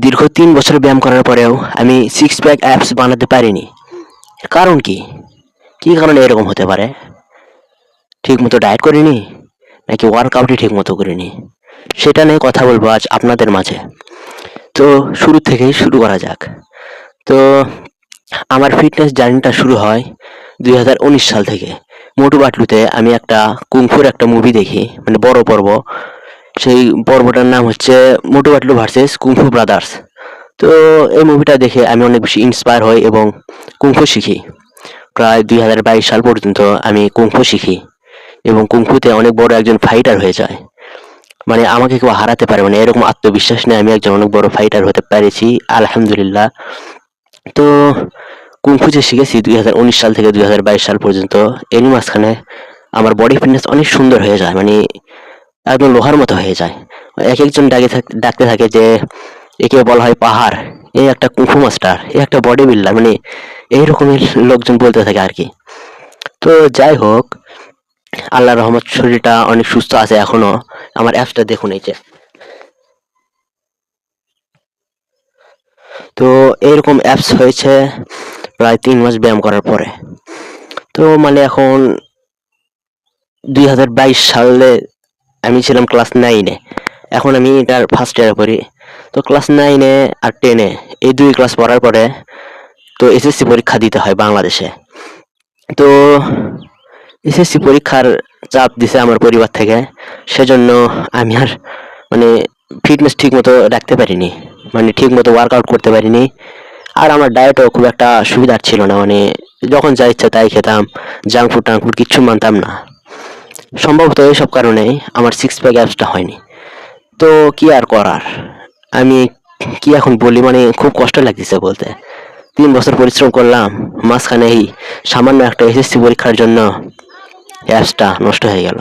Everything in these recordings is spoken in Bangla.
দীর্ঘ তিন বছর ব্যায়াম করার পরেও আমি সিক্স প্যাক অ্যাপস বানাতে পারিনি। কারণ কি? কী কারণে এরকম হতে পারে? ঠিক মতো ডায়েট করিনি? নাকি ওয়ার্কআউটই ঠিক মতো করিনি? সেটা নিয়ে কথা বলব আজ আপনাদের মাঝে। তো শুরু থেকেই শুরু করা যাক। তো আমার ফিটনেস জার্নিটা শুরু হয় দুই হাজার উনিশ সাল থেকে। মোটু বাটলুতে আমি একটা কুংফুর একটা মুভি দেখি মানে বড় পর্ব। সেই পর্বটার নাম হচ্ছে Motu Batlu versus kung fu brothers. তো এই মুভিটা দেখে আমি অনেক বেশি ইন্সপায়ার হই এবং কুংফু শিখি। প্রায় দুই হাজার বাইশ সাল পর্যন্ত আমি কুংফু শিখি এবং কুংফুতে অনেক বড় একজন ফাইটার হয়ে যায়। মানে আমাকে কেউ হারাতে পারে মানে এরকম আত্মবিশ্বাস নিয়ে আমি একজন অনেক বড় ফাইটার হতে পেরেছি, আলহামদুলিল্লাহ। তো কুংফু যে শিখেছি দুই হাজার উনিশ সাল থেকে দুই হাজার বাইশ সাল পর্যন্ত, এরই মাঝখানে আমার বডি ফিটনেস অনেক সুন্দর হয়ে যায়। মানে একদম লোহার মতো হয়ে যায়। এক একজন ডাকে ডাকতে থাকে যে, একে বলা হয় পাহাড়, এ একটা কুংফু মাস্টার, এ একটা বডি বিল্ডার মানে এই রকমের লোকজন বলতে থাকে আর কি। তো যাই হোক, আল্লাহ রহমত শরীরটা অনেক সুস্থ আছে এখনও। আমার অ্যাপসটা দেখুন এই যে। তো এইরকম অ্যাপস হয়েছে প্রায় তিন মাস ব্যায়াম করার পরে। তো মানে এখন দুই হাজার বাইশ সালে আমি ছিলাম ক্লাস নাইনে এখন আমি এটার ফার্স্ট ইয়ারে পড়ি। তো ক্লাস নাইনে আর টেনে এই দুই ক্লাস পড়ার পরে তো এসএসসি পরীক্ষা দিতে হয় বাংলাদেশে। তো এসএসসি পরীক্ষার চাপ দিছে আমার পরিবার থেকে। সেজন্য আমি আর মানে ফিটনেস ঠিক মতো রাখতে পারিনি। মানে ঠিক মতো ওয়ার্কআউট করতে পারিনি। আর আমার ডায়েটও খুব একটা সুবিধার ছিল না। মানে যখন যা ইচ্ছা তাই খেতাম। জাঙ্ক ফুড টাঙ্ক ফুড কিচ্ছু মানতাম না। সম্ভবত এইসব কারণেই আমার সিক্স প্যাক অ্যাপসটা হয়নি। তো কি আর করার? আমি কি এখন বলি? মানে খুব কষ্ট লাগতেছে বলতে। তিন বছর পরিশ্রম করলাম, মাঝখানে এই সামান্য একটা এসএসসি পরীক্ষার জন্য অ্যাপসটা নষ্ট হয়ে গেল।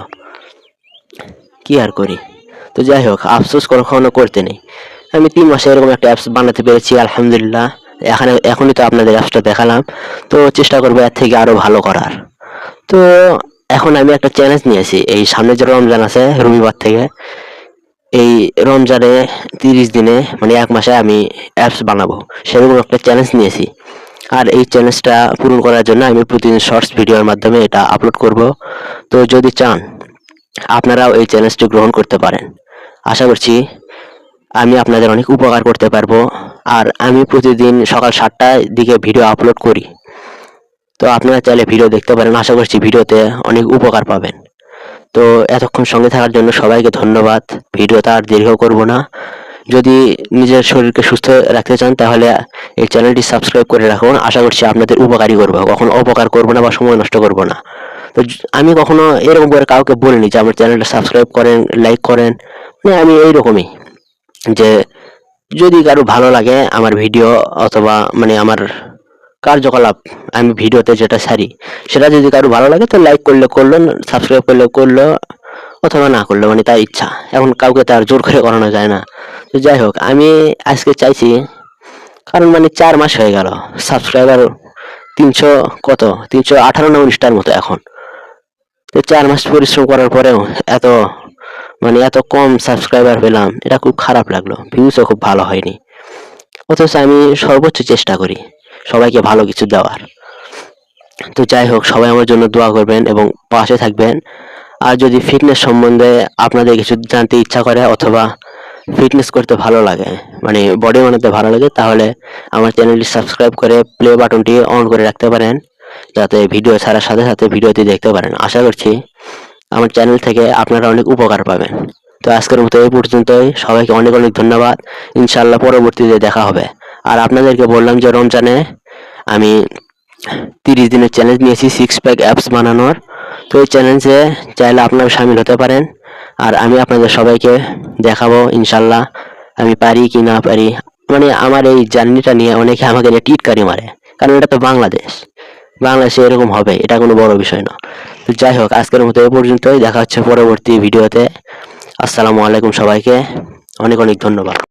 কি আর করি? তো যাই হোক, আফসোস কখনো করতে নেই। আমি তিন মাসে এরকম একটা অ্যাপস বানাতে পেরেছি, আলহামদুলিল্লাহ। এখানে, এখনই তো আপনাদের অ্যাপসটা দেখালাম। তো চেষ্টা করব এর থেকে আরও ভালো করার। তো এখন আমি একটা চ্যালেঞ্জ নিয়েছি এই সামনে যে রমজান আছে, রবিবার থেকে, এই রমজানে তিরিশ দিনে মানে এক মাসে আমি অ্যাপস বানাবো। সেরকম একটা চ্যালেঞ্জ নিয়েছি আর এই চ্যালেঞ্জটা পূরণ করার জন্য আমি প্রতিদিন শর্টস ভিডিওর মাধ্যমে এটা আপলোড করব। তো যদি চান, আপনারাও এই চ্যালেঞ্জটি গ্রহণ করতে পারেন। আশা করছি আমি আপনাদের অনেক উপকার করতে পারব। আর আমি প্রতিদিন সকাল সাতটার দিকে ভিডিও আপলোড করি। তো আপনারা চাইলে ভিডিও দেখতে পারেন। আশা করছি ভিডিওতে অনেক উপকার পাবেন। তো এতক্ষণ সঙ্গে থাকার জন্য সবাইকে ধন্যবাদ। ভিডিওটা আর দীর্ঘ করব না। যদি নিজের শরীরকে সুস্থ রাখতে চান, তাহলে এই চ্যানেলটি সাবস্ক্রাইব করে রাখুন। আশা করছি আপনাদের উপকারী করব। কখনো অপকার করব না বা সময় নষ্ট করব না। তো আমি কখনো এরকম করে কাউকে বলিনি যে, আমার চ্যানেলটা সাবস্ক্রাইব করেন, লাইক করেন। মানে আমি এইরকমই যে, যদি কারও ভালো লাগে আমার ভিডিও অথবা মানে আমার কার্যকলাপ আমি ভিডিওতে যেটা সারি, সেটা যদি কারও ভালো লাগে তো লাইক করলে করল সাবস্ক্রাইব করলে করল, অথবা না করল মানে তার ইচ্ছা। এখন কাউকে তার জোর করে করানো যায় না। তো যাই হোক, আমি আজকে চাইছি, কারণ মানে চার মাস হয়ে গেল সাবস্ক্রাইবার তিনশো কত? তিনশো আঠারো না উনিশটার মতো এখন। তো চার মাস পরিশ্রম করার পরেও এত মানে এত কম সাবস্ক্রাইবার পেলাম, এটা খুব খারাপ লাগল ভিউসও খুব ভালো হয়নি। অথচ আমি সর্বোচ্চ চেষ্টা করি। সবাইকে ভালো কিছু দেওয়ার। তো যাই হোক, সবাই আমার জন্য দোয়া করবেন এবং পাশে থাকবেন। আর যদি ফিটনেস সম্বন্ধে আপনাদের কিছু জানতে ইচ্ছা করে অথবা ফিটনেস করতে ভালো লাগে মানে বডি বানাতে ভালো লাগে, তাহলে আমার চ্যানেলটি সাবস্ক্রাইব করে প্লে বাটনটি অন করে রাখতে পারেন, যাতে ভিডিও ছাড়ার সাথে সাথে ভিডিওটি দেখতে পারেন। আশা করছি আমার চ্যানেল থেকে আপনারা অনেক উপকার পাবেন। তো আজকের মতো এই পর্যন্তই। সবাইকে অনেক অনেক ধন্যবাদ। ইনশাল্লাহ পরবর্তীতে দেখা হবে। আর আপনাদেরকে বললাম যে রমজানে আমি তিরিশ দিনের চ্যালেঞ্জ নিয়েছি সিক্স প্যাক অ্যাপস বানানোর। তো এই চ্যালেঞ্জে চাইলে আপনারা সামিল হতে পারেন। আর আমি আপনাদের সবাইকে দেখাবো, ইনশাল্লাহ আমি পারি কি না পারি। মানে আমার এই জার্নিটা নিয়ে অনেকে আমাকে নিয়ে টিটকারি মারে। কারণ এটা তো বাংলাদেশ। বাংলাদেশে এরকম হবে, এটা কোনো বড় বিষয় না। তো যাই হোক, আজকের মতো এ পর্যন্তই। দেখা হচ্ছে পরবর্তী ভিডিওতে। আসসালামু আলাইকুম সবাইকে। অনেক অনেক ধন্যবাদ।